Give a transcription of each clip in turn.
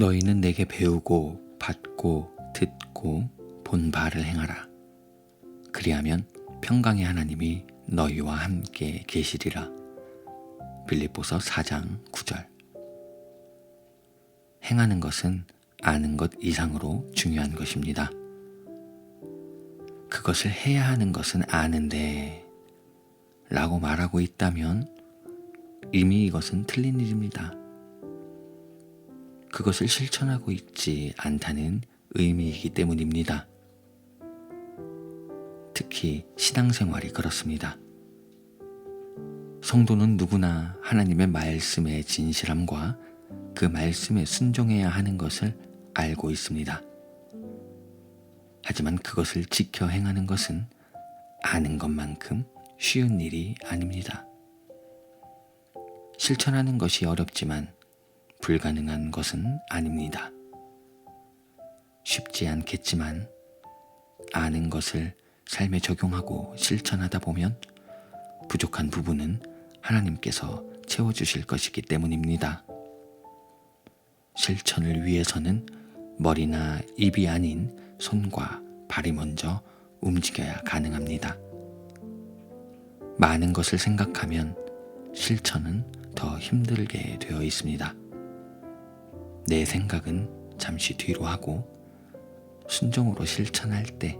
너희는 내게 배우고 받고 듣고 본 바를 행하라. 그리하면 평강의 하나님이 너희와 함께 계시리라. 빌립보서 4장 9절. 행하는 것은 아는 것 이상으로 중요한 것입니다. 그것을 해야 하는 것은 아는데 라고 말하고 있다면 이미 이것은 틀린 일입니다. 그것을 실천하고 있지 않다는 의미이기 때문입니다. 특히 신앙생활이 그렇습니다. 성도는 누구나 하나님의 말씀의 진실함과 그 말씀에 순종해야 하는 것을 알고 있습니다. 하지만 그것을 지켜 행하는 것은 아는 것만큼 쉬운 일이 아닙니다. 실천하는 것이 어렵지만 불가능한 것은 아닙니다. 쉽지 않겠지만 아는 것을 삶에 적용하고 실천하다 보면 부족한 부분은 하나님께서 채워주실 것이기 때문입니다. 실천을 위해서는 머리나 입이 아닌 손과 발이 먼저 움직여야 가능합니다. 많은 것을 생각하면 실천은 더 힘들게 되어 있습니다. 내 생각은 잠시 뒤로 하고 순종으로 실천할 때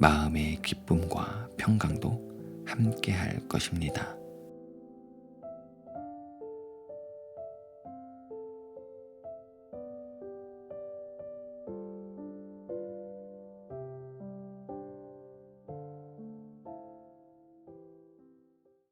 마음의 기쁨과 평강도 함께 할 것입니다.